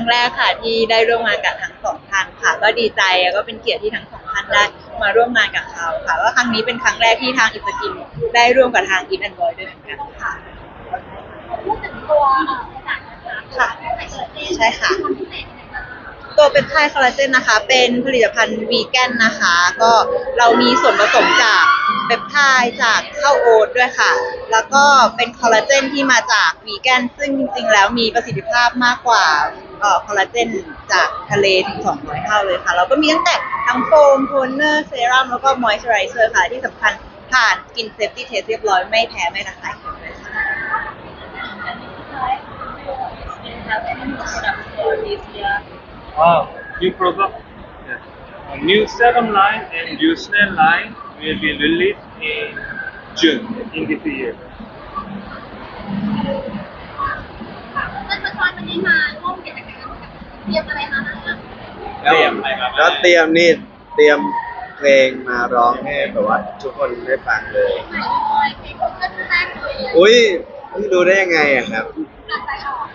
รั้งแรกค่ะที่ได้ร่วมงานกับทั้งสองท่านค่ะ ก็ดีใจแล้วก็เป็นเกียรติที่ทั้งสองท่านได้มาร่วมงานกับเขาค่ะว่าครั้งนี้เป็นครั้งแรกที่ทางอิสกินได้ร่วมกับทางอินแอนด์บอยด้วยเหมือนกันค่ะพูดถึงตัวเอ่อผลิตภัณฑ์นะคะค่ะใช่ใช่ค่ะความพิเศษยังไงบ้างตัวเป็นไทคอลลาเจนนะคะ เป็นผลิตภัณฑ์วีแกนนะคะ ก็เรามีส่วนผสมจากเปป ไทด์จากข้าวโอ๊ตด้วยค่ะ แล้วก็เป็นคอลลาเจนที่มาจากวีแกนซึ่งจริงๆ แล้วมีประสิทธิภาพมากกว่าคอลลาเจนจากทะเลถึง 200 เท่าเลยค่ะ เราก็มีตั้งแต่ทั้งโฟมโทนเนอร์เซรั่มแล้วก็มอยส์เจอไรเซอร์ค่ะ ที่สำคัญผ่านกินเซฟตี้เทสเรียบร้อยไม่แพ้ไม่ระคายเคืองเลยค่ะ have any new products for this year Oh, new product. Yeah. A new serum line and new snail line will be released in June in this year. ค่ะเพื่อนๆวันนี้มาร่วมกิจกรรมกับเตรียมอะไรมาบ้างคะเตรียมอะไรมาบ้างแล้วเตรียมนี่เตรียมเพลงมาร้องให้แบบว่าทุกคนได้ฟังเลย ใหม่เลยเพลงเพื่อนแรกเลยอุ้ยเพิ่งรู้ได้ยังไงอะครับอ่านใจออก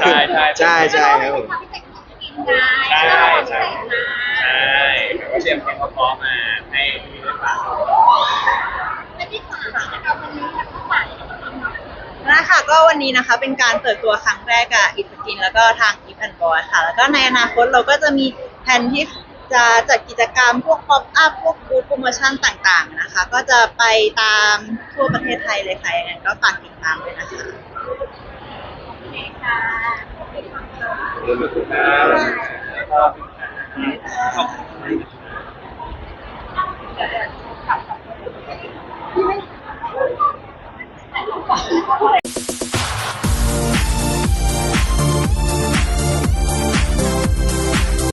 ใช่ใช่ ใช่ใช่ครับผมความพิเศษของกินไงใช่ความพิใช่เศษนะใช่แล้วก็เตรียมเพลงเพราะๆมาให้พี่ได้ฟัง และที่ฝากกิจกรรมวันนี้ค่ะก็ฝากกิจกรรมหน่อย นะคะ ก็วันนี้นะคะเป็นการเปิดตัวครั้งแรกกับอิสกินแล้วก็ทางอีฟแอนบอยค่ะ แล้วก็ในอนาคตเราก็จะมีแผนที่จะจัดกิจกรรมพวกป๊อปอัพพวกบูธโปรโมชั่นต่างๆนะคะ ก็จะไปตามทั่วประเทศไทยเลยค่ะยังไงก็ฝากติดตามด้วยนะคะโอเคค่ะครับที่ไม่ถ่ายรูปก่อน